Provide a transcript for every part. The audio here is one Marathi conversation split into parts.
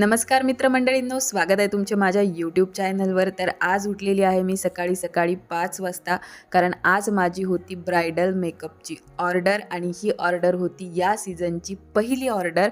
नमस्कार मित्रमंडळींनो स्वागत आहे तुमचे माझ्या यूट्यूब चॅनलवर तर आज उठलेली आहे मी सकाळी सकाळी पाच वाजता कारण आज माझी होती ब्रायडल मेकअपची ऑर्डर आणि ही ऑर्डर होती या सीझनची पहिली ऑर्डर.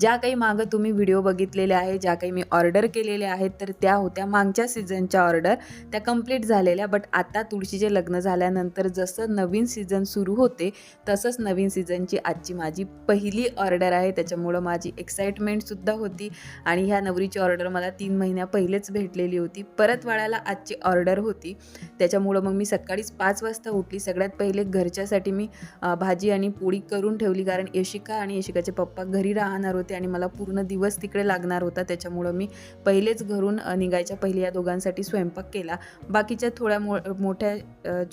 ज्या काही मागं तुम्ही व्हिडिओ बघितलेले आहे ज्या काही मी ऑर्डर केलेल्या आहेत तर त्या होत्या मागच्या सीझनच्या ऑर्डर. त्या कंप्लीट झालेल्या बट आता तुळशीचे लग्न झाल्यानंतर जसं नवीन सीझन सुरू होते तसंच नवीन सीझनची आजची माझी पहिली ऑर्डर आहे. त्याच्यामुळं माझी एक्साइटमेंटसुद्धा होती आणि ह्या नवरीची ऑर्डर मला तीन महिन्या पहिलेच भेटलेली होती. परत वाळायला आजची ऑर्डर होती. त्याच्यामुळं मग मी सकाळीच पाच वाजता उठली. सगळ्यात पहिले घरच्यासाठी मी भाजी आणि पोळी करून ठेवली. कारण यशिका आणि यशिकाचे पप्पा घरी राहणार होते आणि मला पूर्ण दिवस तिकडे लागणार होता. त्याच्यामुळं मी पहिलेच घरून निघायच्या पहिले या दोघांसाठी स्वयंपाक केला. बाकीच्या थोड्या मो मोठ्या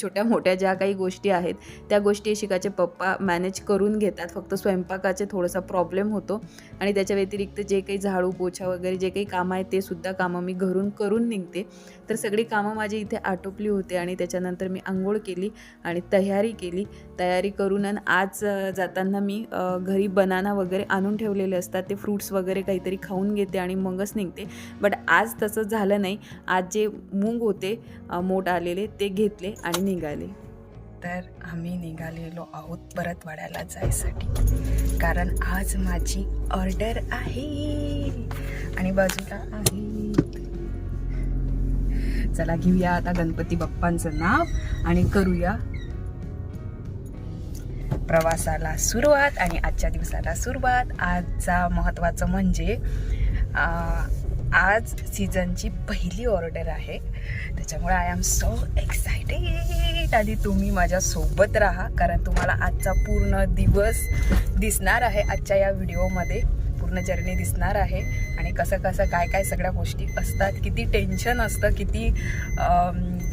छोट्या मोठ्या ज्या काही गोष्टी आहेत त्या गोष्टी यशिकाचे पप्पा मॅनेज करून घेतात. फक्त स्वयंपाकाचे थोडासा प्रॉब्लेम होतो. आणि त्याच्या व्यतिरिक्त जे काही झाडू पोछा वगैरे जे काही कामं आहेत ते सुद्धा कामं मी घरून करून निघते. तर सगळी कामं माझी इथे आटोपली होते आणि त्याच्यानंतर मी आंघोळ केली आणि तयारी केली. तयारी करून आणि आज जाताना मी घरी बनाना वगैरे आणून ठेवलेले असतात. ते फ्रूट्स वगैरे काहीतरी खाऊन घेते आणि मगच निघते. बट आज तसं झालं नाही. आज जे मूग होते मोठ आलेले ते घेतले आणि निघाले. तर आम्ही निघालेलो आहोत परतवाड्याला जायसाठी. कारण आज माझी ऑर्डर आहे. आणि बाजूला आहे. चला घेऊया आता गणपती बाप्पांचं नाव आणि करूया. प्रवासाला सुरुवात आणि आजच्या दिवसाला सुरुवात. आजचा महत्त्वाचं म्हणजे आज सीझनची पहिली ऑर्डर आहे. त्याच्यामुळे आय एम सो एक्सायटेड आधी तुम्ही माझ्यासोबत राहा कारण तुम्हाला आजचा पूर्ण दिवस दिसणार आहे. आजच्या या व्हिडिओमध्ये पूर्ण जर्नी दिसणार आहे. आणि कसं कसं काय काय सगळ्या गोष्टी असतात किती टेन्शन असतं किती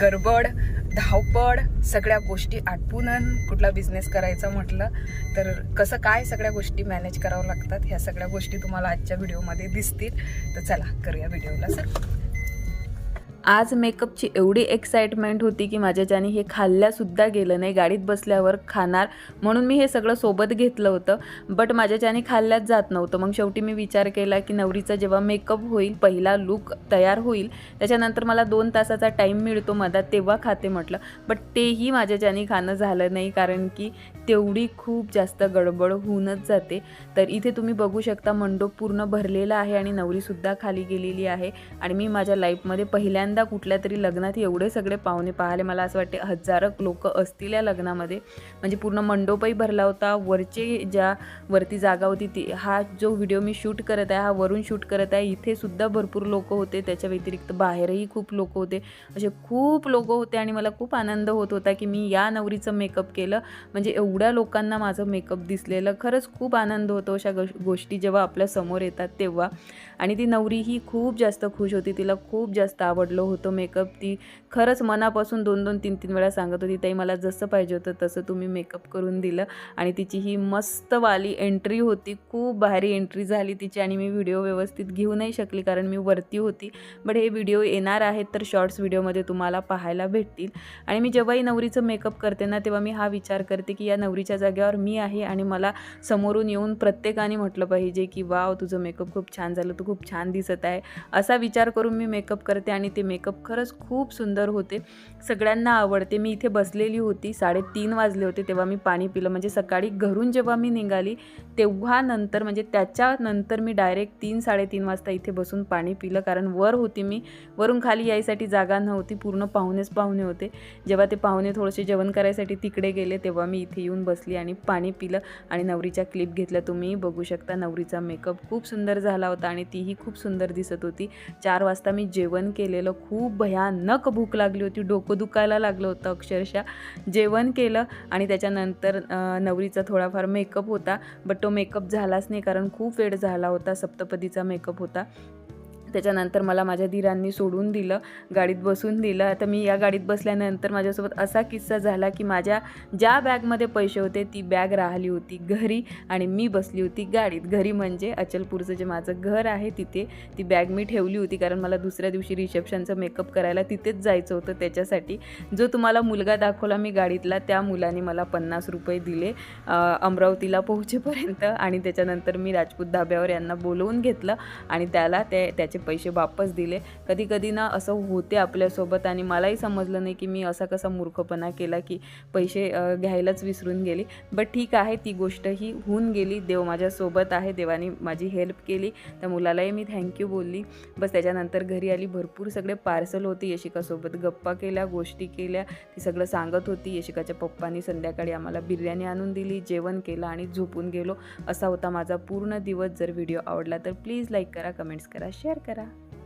गडबड धावपळ सगळ्या गोष्टी आटपून कुठला बिझनेस करायचा म्हटलं तर कसं काय सगळ्या गोष्टी मॅनेज करावं लागतात ह्या सगळ्या गोष्टी तुम्हाला आजच्या व्हिडिओमध्ये दिसतील. तर चला करूया व्हिडिओला सर आज मेकअपची एवढी एक्साइटमेंट होती की माझ्याच्याने हे खाल्ल्यासुद्धा गेलं नाही. गाडीत बसल्यावर खाणार म्हणून मी हे सगळं सोबत घेतलं होतं बट माझ्याच्याने खाल्ल्याच जात नव्हतं. मग शेवटी मी विचार केला की नवरीचा जेव्हा मेकअप होईल पहिला लुक तयार होईल त्याच्यानंतर मला दोन तासाचा टाईम मिळतो मधात तेव्हा खाते म्हटलं. बट तेही माझ्याच्याने खाणं झालं नाही कारण की तेवढी खूप जास्त गडबड होऊनच जाते. तर इथे तुम्ही बघू शकता मंडप पूर्ण भरलेला आहे आणि नवरीसुद्धा खाली गेलेली आहे. आणि मी माझ्या लाईफमध्ये पहिल्यांदा कुठल्या तरी लग्नात एवढे सगळे पाहुणे पाहिले मला असं वाटते हजारो लोक असतील या लग्नामध्ये. म्हणजे पूर्ण मंडोपही भरला होता. वरचे ज्या वरती जागा होती ती हा जो व्हिडिओ मी शूट करत आहे हा वरून शूट करत आहे इथे सुद्धा भरपूर लोक होते. त्याच्या व्यतिरिक्त बाहेरही खूप लोक होते. असे खूप लोक होते आणि मला खूप आनंद होत होता की मी या नवरीचं मेकअप केलं. म्हणजे एवढ्या लोकांना माझं मेकअप दिसलेलं. खरंच खूप आनंद होतो अशा गोष्टी जेव्हा आपल्यासमोर येतात तेव्हा. आणि ती नवरी ही खूप जास्त खुश होती. तिला खूप जास्त आवडलं होतं मेकअप ती खरंच मनापासून दोन दोन तीन तीन वेळा सांगत होती ताई मला जसं पाहिजे होतं तसं तुम्ही मेकअप करून दिलं. आणि तिची ही मस्तवाली एंट्री होती. खूप भारी एंट्री झाली तिची आणि मी व्हिडिओ व्यवस्थित घेऊ नाही शकली कारण मी वरती होती. बट हे व्हिडिओ येणार आहेत तर शॉर्ट्स व्हिडिओमध्ये तुम्हाला पाहायला भेटतील. आणि मी जेव्हाही नवरीचं मेकअप करते ना तेव्हा मी हा विचार करते की या नवरीच्या जागेवर मी आहे आणि मला समोरून येऊन प्रत्येकाने म्हटलं पाहिजे की वाव तुझं मेकअप खूप छान झालं तू खूप छान दिसत आहे. असा विचार करून मी मेकअप करते आणि ते मेकअप खरंच खूप सुंदर होते. सगळ्यांना आवडते. मी इथे बसलेली होती. साडेतीन वाजले होते तेव्हा मी पाणी पिलं. म्हणजे सकाळी घरून जेव्हा मी निघाली तेव्हा नंतर म्हणजे त्याच्यानंतर मी डायरेक्ट तीन साडेतीन वाजता इथे बसून पाणी पिलं. कारण वर होती मी. वरून खाली यायसाठी जागा नव्हती. पूर्ण पाहुणेच पाहुणे होते. जेव्हा ते पाहुणे थोडेसे जेवण करायसाठी तिकडे गेले तेव्हा मी इथे येऊन बसली आणि पाणी पिलं आणि नवरीच्या क्लिप घेतल्या तुम्ही बघू शकता नवरीचा मेकअप खूप सुंदर झाला होता आणि तीही खूप सुंदर दिसत होती. चार वाजता मी जेवण केलेलं. खूप भयानक भूक लागली होती. डोकं दुखायला लागलं होतं अक्षरशः. जेवण केलं आणि त्याच्यानंतर नवरीचा थोडाफार मेकअप होता. बट तो मेकअप झालाच नाही कारण खूप वेळ झाला होता. सप्तपदीचा मेकअप होता. त्याच्यानंतर मला माझ्या धीरांनी सोडून दिलं गाडीत बसून दिलं. आता मी या गाडीत बसल्यानंतर माझ्यासोबत असा किस्सा झाला की माझ्या ज्या बॅगमध्ये पैसे होते ती बॅग राहिली होती घरी आणि मी बसली होती गाडीत. घरी म्हणजे अचलपूरचं जे माझं घर आहे तिथे ती बॅग मी ठेवली होती कारण मला दुसऱ्या दिवशी रिसेप्शनचं मेकअप करायला तिथेच जायचं होतं त्याच्यासाठी. जो तुम्हाला मुलगा दाखवला मी गाडीतला त्या मुलाने मला पन्नास रुपये दिले अमरावतीला पोहोचेपर्यंत आणि त्याच्यानंतर मी राजपूत धाब्यावर यांना बोलवून घेतलं आणि त्याला ते त्याच्या त्याचे पैसे वापस दिले. कधी कधी ना असं होते आपल्यासोबत आणि मलाही समजलं नाही की मी असा कसा मूर्खपणा केला की पैसे घ्यायलाच विसरून गेली. बट ठीक आहे ती गोष्ट ही होऊन गेली. देव माझ्यासोबत आहे देवाने माझी हेल्प केली. त्या मुलालाही मी थँक्यू बोलली. बस त्याच्यानंतर घरी आली. भरपूर सगळे पार्सल होते. यशिकासोबत गप्पा केल्या गोष्टी केल्या. ती सगळं सांगत होती. यशिकाच्या पप्पांनी संध्याकाळी आम्हाला बिर्याणी आणून दिली. जेवण केलं आणि झोपून गेलो. असा होता माझा पूर्ण दिवस. जर व्हिडिओ आवडला तर प्लीज लाईक करा कमेंट्स करा शेअर करा